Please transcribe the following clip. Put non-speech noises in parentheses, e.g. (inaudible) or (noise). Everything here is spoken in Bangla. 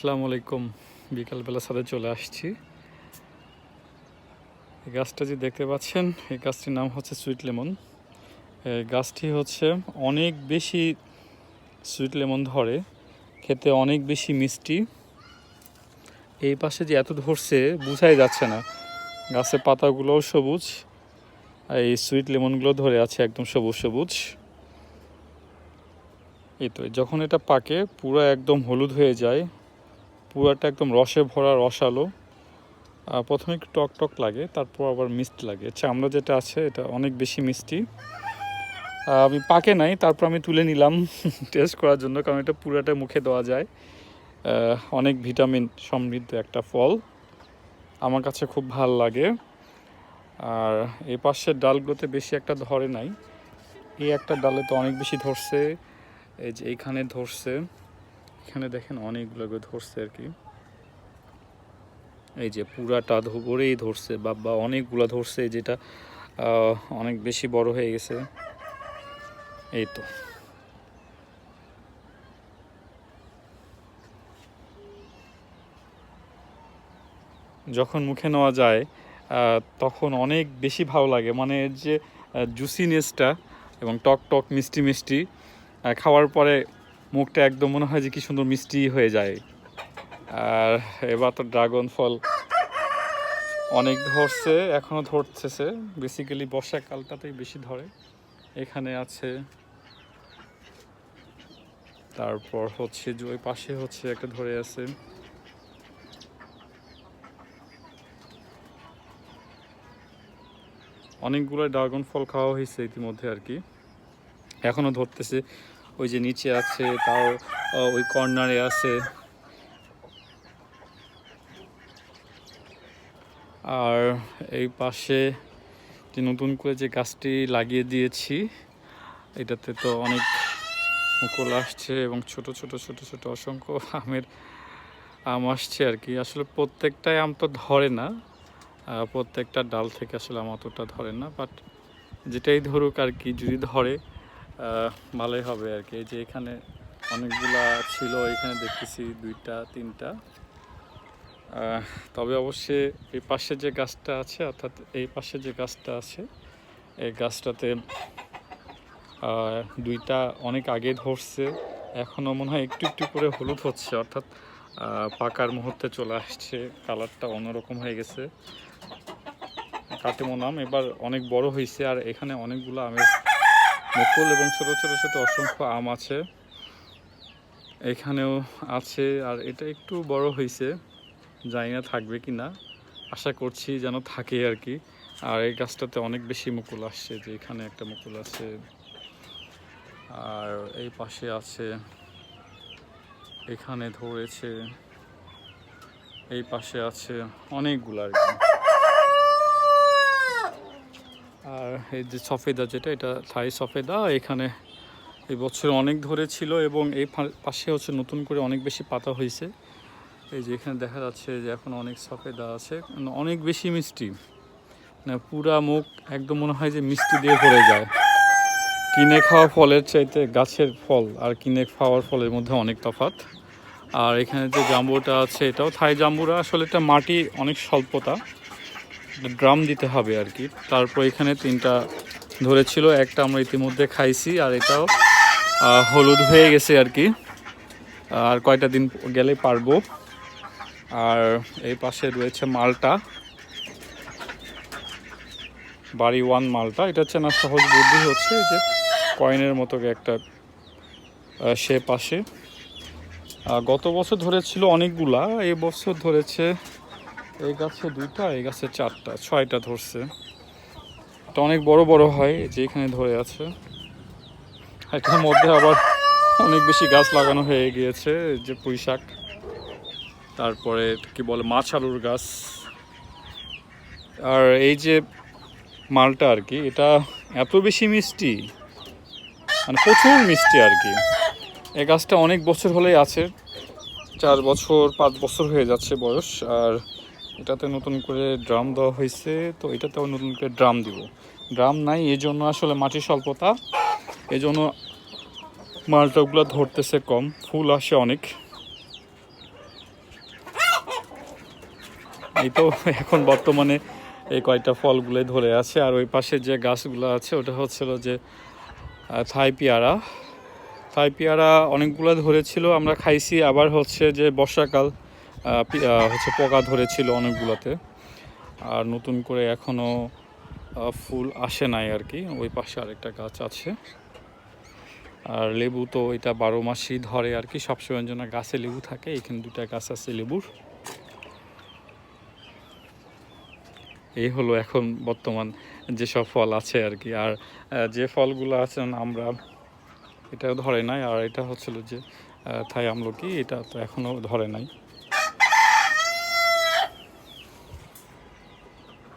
আসসালামু আলাইকুম। বিকালবেলা সাথে চলে আসছি। এই গাছটা যে দেখতে পাচ্ছেন, এই গাছটির নাম হচ্ছে সুইট লেমন। এই গাছটি হচ্ছে অনেক বেশি সুইট লেমন ধরে, খেতে অনেক বেশি মিষ্টি। এই পাশে যে এত ধরছে, বোঝাই যাচ্ছে না। গাছের পাতাগুলোও সবুজ, আর এই সুইট লেমনগুলো ধরে আছে একদম সবুজ সবুজ। এই তো, যখন এটা পাকে, পুরো একদম হলুদ হয়ে যায়। পুরাটা একদম রসে ভরা, রসালো। প্রথমে একটু টক টক লাগে, তারপর আবার মিষ্টি লাগে। চামড়া যেটা আছে, এটা অনেক বেশি মিষ্টি। আমি পাকে নাই, তারপর আমি তুলে নিলাম (laughs) টেস্ট করার জন্য, কারণ এটা পুরাটা মুখে দেওয়া যায়। অনেক ভিটামিন সমৃদ্ধ একটা ফল। আমার কাছে খুব ভালো লাগে। আর এই পাশের ডালগুলোতে বেশি একটা ধরে নাই। এই একটা ডালে তো অনেক বেশি ধরছে, এই যে এইখানে ধরছে। এখানে দেখেন অনেকগুলো ধরছে আর কি। এই যে পুরাটা ধরেই ধরছে, বা বা অনেকগুলো ধরছে, যেটা অনেক বেশি বড় হয়ে গেছে। এই তো। যখন মুখে নেওয়া যায় তখন অনেক বেশি ভালো লাগে। মানে এর যে জুসিনেসটা এবং টক টক মিষ্টি মিষ্টি খাওয়ার পরে মুখটা একদম মনে হয় যে কি সুন্দর মিষ্টি হয়ে যায়। আর এবার তো ড্রাগন ফল অনেক ধরছে, এখনও ধরতেছে। বেসিক্যালি বর্ষাকালটাতেই বেশি ধরে। এখানে আছে, তারপর হচ্ছে যে ওই পাশে হচ্ছে একটা ধরে আছে। অনেকগুলো ড্রাগন ফল খাওয়া হয়েছে ইতিমধ্যে আর কি। এখনও ধরতেছে। ওই যে নিচে আছে, তাও ওই কর্নারে আছে। আর এই পাশে যে নতুন করে যে গাছটি লাগিয়ে দিয়েছি, এটাতে তো অনেক মুকুল আসছে এবং ছোট ছোট ছোট ছোট অসংখ্য আমের আম আসছে আর কি। আসলে প্রত্যেকটাই আম তো ধরে না প্রত্যেকটা ডাল থেকে আসলে আম অতটা ধরে না বাট যেটাই ধরুক আর কি, যদি ধরে ভালোই হবে আর কি। যে এখানে অনেকগুলা ছিল, এখানে দেখতেছি দুইটা, তিনটা। তবে অবশ্যই এই পাশে যে গাছটা আছে, অর্থাৎ এই পাশে যে গাছটা আছে, এই গাছটাতে দুইটা অনেক আগে ধরছে এখনও মনে হয় একটু একটু করে হলুদ হচ্ছে, অর্থাৎ পাকার মুহূর্তে চলে আসছে, কালারটা অন্যরকম হয়ে গেছে। কাটিমন আম এবার অনেক বড় হয়েছে আর এখানে অনেকগুলো আমের মুকুল এবং ছোট ছোট ছোট অসংখ্য আম আছে। এখানেও আছে, আর এটা একটু বড় হয়েছে জানি না থাকবে কি না আশা করছি যেন থাকে আর কি। আর এই গাছটাতে অনেক বেশি মুকুল আসছে, যে এখানে একটা মুকুল আছে। আর এই পাশে আছে, এখানে ধরেছে, এই পাশে আছে অনেকগুলো আর কি। আর এই যে সফেদা যেটা, এটা থাই সফেদা। এখানে এই বছর অনেক ধরে ছিল এবং এই পাশে হচ্ছে নতুন করে অনেক বেশি পাতা হয়েছে। এই যে এখানে দেখা যাচ্ছে যে এখন অনেক সফেদা আছে। মানে অনেক বেশি মিষ্টি। মানে পুরা মুখ একদম মনে হয় যে মিষ্টি দিয়ে ভরে যায়। কিনে খাওয়া ফলের চাইতে গাছের ফল আর কিনে খাওয়ার ফলের মধ্যে অনেক তফাৎ। আর এখানে যে জাম্বুটা আছে, এটাও থাই জাম্বুরা। আসলে এটা মাটি অনেক স্বল্পতা। ড্রাম দিতে হবে আর কি। তারপর এখানে তিনটা ধরেছিল, একটা আমরা ইতিমধ্যে খাইছি আর এটাও হলুদ হয়ে গেছে আর কি। আর কয়টা দিন গেলে পারব। আর এই পাশে রয়েছে মালটা। বাড়ি ওয়ান মালটা। এটা হচ্ছে না, সহজ বুদ্ধি হচ্ছে যে কয়েনের মতো একটা সে পাশে গত বছর ধরেছিল অনেকগুলা এই বছর ধরেছে এই গাছে দুইটা, এই গাছে চারটা, ছয়টা ধরছে। এটা অনেক বড় বড় হয় যে এখানে ধরে আছে। এটার মধ্যে আবার অনেক বেশি গাছ লাগানো হয়ে গিয়েছে যে পুঁই শাক। তারপরে কি বলে, মাছ আলুর গাছ। আর এই যে মালটা আর কি, এটা এত বেশি মিষ্টি মানে প্রচুর মিষ্টি আর কি। এই গাছটা অনেক বছর হলেই আছে, চার বছর, পাঁচ বছর হয়ে যাচ্ছে বয়স। আর এটাতে নতুন করে ড্রাম দেওয়া হয়েছে, তো এটাতেও নতুন করে ড্রাম দিব। ড্রাম নাই এই জন্য আসলে মাটির স্বল্পতা এই জন্য মালটাগুলো ধরতেছে কম, ফুল আসে অনেক। এই তো এখন বর্তমানে এই কয়েকটা ফলগুলোই ধরে আছে, আর ওই পাশে যে গাছগুলো আছে, ওটা হচ্ছিল যে থাই পেয়ারা। থাই পেয়ারা অনেকগুলো ধরেছিল, আমরা খাইছি, আবার হচ্ছে যে বর্ষাকাল। হচ্ছে পোকা ধরেছিল অনেকগুলোতে। আর নতুন করে এখনও ফুল আসে নাই আর কি। ওই পাশে আরেকটা গাছ আছে। আর লেবু তো এটা বারো মাসই ধরে আর কি, সবসময়ের জন্য গাছে লেবু থাকে। এখানে দুটা গাছ আছে লেবুর। এই হলো এখন বর্তমান যেসব ফল আছে আর কি। আর যে ফলগুলো আছে আমরা এটা ধরে নাই। আর এটা হচ্ছিল যে থাই আমলকি এটা তো এখনও ধরে নাই।